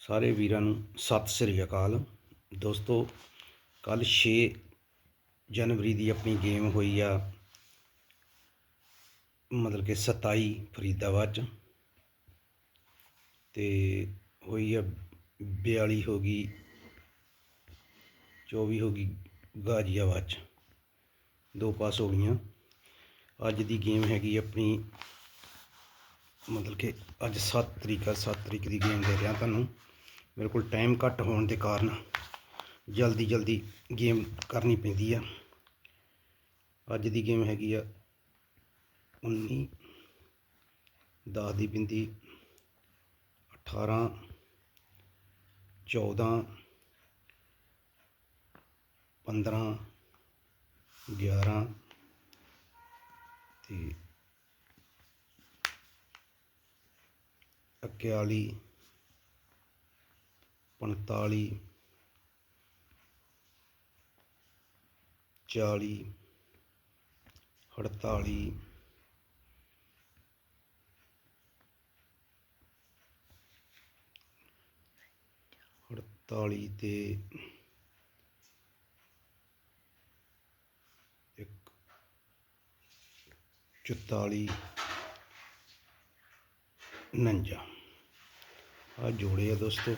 ਸਾਰੇ ਵੀਰਾਂ ਨੂੰ ਸਤਿ ਸ੍ਰੀ ਅਕਾਲ। ਦੋਸਤੋ ਕੱਲ 6 ਜਨਵਰੀ ਦੀ ਆਪਣੀ ਗੇਮ ਹੋਈ ਆ, ਮਤਲਬ ਕਿ 27 ਫਰੀਦਾਬਾਦ ਚ। ਤੇ ਹੋਈ ਆ 42 ਹੋ ਗਈ 24 ਹੋ ਗਈ ਗਾਜ਼ੀਆਬਾਦ ਚ। ਦੋ ਪਾਸ ਹੋ ਗਈਆਂ। ਅੱਜ ਦੀ ਗੇਮ ਹੈਗੀ ਆਪਣੀ ਮਤਲਬ ਕਿ ਅੱਜ 7 ਤਰੀਕ ਆ 7 ਤਰੀਕ ਦੀ ਗੇਮ ਦੇ ਰਿਹਾ ਤੁਹਾਨੂੰ। ਮੇਰੇ ਕੋਲ ਟਾਈਮ ਘੱਟ ਹੋਣ ਦੇ ਕਾਰਨ ਜਲਦੀ ਜਲਦੀ ਗੇਮ ਕਰਨੀ ਪੈਂਦੀ ਆ। ਅੱਜ ਦੀ ਗੇਮ ਹੈਗੀ ਆ 19 10 ਦੀ ਬਿੰਦੀ 18 14 15 11 ਤੇ 41 45 40 48 48 ਤੇ ਇੱਕ 44 49 ਆ ਜੋੜੇ ਆ ਦੋਸਤੋ।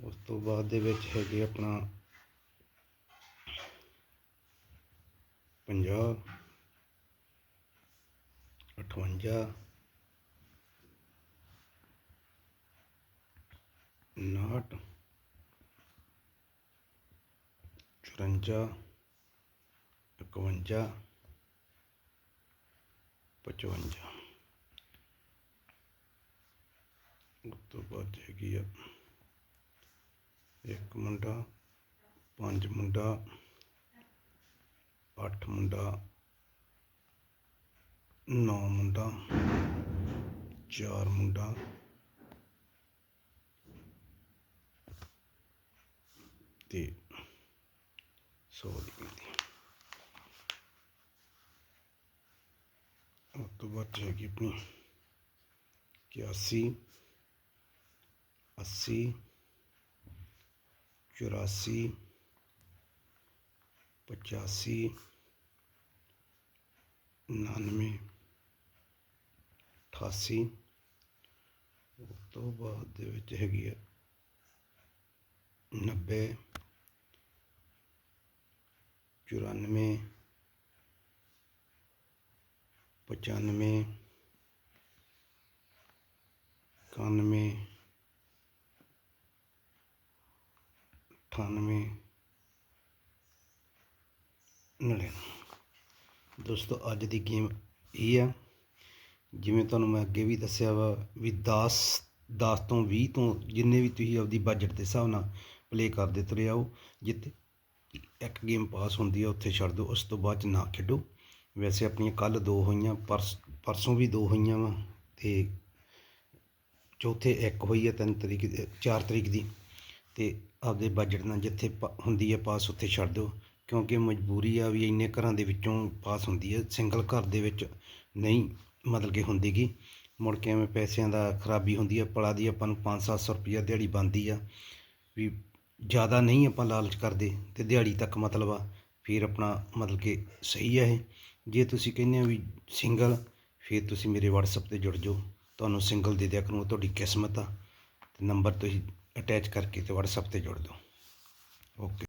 ਉਸ ਤੋਂ ਬਾਅਦ ਦੇ ਵਿੱਚ ਹੈਗੇ ਆਪਣਾ 50 58 ਨਾਟ 54 51 55 ਉਸ ਤੋਂ ਬਾਅਦ ਹੈਗੀ ਆ ਇੱਕ ਮੁੰਡਾ, ਪੰਜ ਮੁੰਡਾ, ਅੱਠ ਮੁੰਡਾ, ਨੌ ਮੁੰਡਾ, ਚਾਰ ਮੁੰਡਾ। ਤੇ ਸੌ ਦੀ ਗਿਣਤੀ ਉਸ ਤੋਂ ਬਾਅਦ ਹੈਗੀ ਆਪਣੀ 81 ਅੱਸੀ ਚੁਰਾਸੀ ਪਚਾਸੀ ਉਣਾਨਵੇਂ ਅਠਾਸੀ ਉਸ ਤੋਂ ਬਾਅਦ ਦੇ ਵਿੱਚ ਹੈਗੀ ਹੈ ਨੱਬੇ ਚੁਰਾਨਵੇਂ ਪਚਾਨਵੇਂ ਇਕਾਨਵੇਂ ਅਠਾਨਵੇਂ ਨੜਿਨਵੇਂ ਦੋਸਤੋ, ਅੱਜ ਦੀ ਗੇਮ ਇਹ ਆ, ਜਿਵੇਂ ਤੁਹਾਨੂੰ ਮੈਂ ਅੱਗੇ ਵੀ ਦੱਸਿਆ ਵਾ ਵੀ 10 10 ਤੋਂ 20 ਤੋਂ ਜਿੰਨੇ ਵੀ ਤੁਸੀਂ ਆਪਦੀ ਬਜਟ ਦੇ ਹਿਸਾਬ ਨਾਲ ਪਲੇ ਕਰਦੇ ਤੁਰੇ ਆਓ, ਜਿੱਥੇ ਇੱਕ ਗੇਮ ਪਾਸ ਹੁੰਦੀ ਆ, ਉੱਥੇ ਛੱਡ ਦਿਓ, ਉਸ ਤੋਂ ਬਾਅਦ ਚ ਨਾ ਖੇਡੋ। ਵੈਸੇ ਆਪਣੀਆਂ ਕੱਲ ਦੋ ਹੋਈਆਂ, ਪਰਸ, ਪਰਸੋਂ ਵੀ ਦੋ ਹੋਈਆਂ ਵਾ, ਤੇ ਚੌਥੇ ਇੱਕ ਹੋਈ ਆ ਤਿੰਨ ਤਰੀਕ ਦੀ 4 ਤਰੀਕ ਦੀ, ਤੇ ਆਪਦੇ ਬਜਟ ਨਾਲ ਜਿੱਥੇ ਪ- ਹੁੰਦੀ ਹੈ ਪਾਸ ਉੱਥੇ ਛੱਡ ਦਿਓ। ਕਿਉਂਕਿ ਮਜਬੂਰੀ ਆ ਵੀ ਇੰਨੇ ਘਰਾਂ ਦੇ ਵਿੱਚੋਂ ਪਾਸ ਹੁੰਦੀ ਹੈ। ਸਿੰਗਲ ਘਰ ਦੇ ਵਿੱਚ ਨਹੀਂ ਮਤਲਬ ਕਿ ਹੁੰਦੀਗੀ। ਮੁੜ ਕੇ ਐਵੇਂ ਪੈਸਿਆਂ ਦਾ ਖਰਾਬੀ ਹੁੰਦੀ ਹੈ। ਪਲਾ ਦੀ ਆਪਾਂ ਨੂੰ 5-700 ਰੁਪਈਆ ਦਿਹਾੜੀ ਬਣਦੀ ਆ। ਵੀ ਜ਼ਿਆਦਾ ਨਹੀਂ ਆਪਾਂ ਲਾਲਚ ਕਰਦੇ ਤੇ ਦਿਹਾੜੀ ਤੱਕ ਮਤਲਬ ਆ, ਫਿਰ ਆਪਣਾ ਮਤਲਬ ਕਿ ਸਹੀ ਆ ਇਹ। ਜੇ ਤੁਸੀਂ ਕਹਿੰਦੇ ਹੋ ਵੀ ਸਿੰਗਲ ਫਿਰ ਤੁਸੀਂ ਮੇਰੇ WhatsApp ਤੇ ਜੁੜ ਜਾਓ। ਤੁਹਾਨੂੰ ਸਿੰਗਲ ਦੇ ਦਿਆ ਕਰੂੰ ਉਹ ਤੁਹਾਡੀ ਕਿਸਮਤ ਆ। ਤੇ ਨੰਬਰ ਤੁਸੀਂ ਅਟੈਚ ਕਰਕੇ ਤੇ WhatsApp ਤੇ ਜੋੜ ਦਿਓ। ਓਕੇ।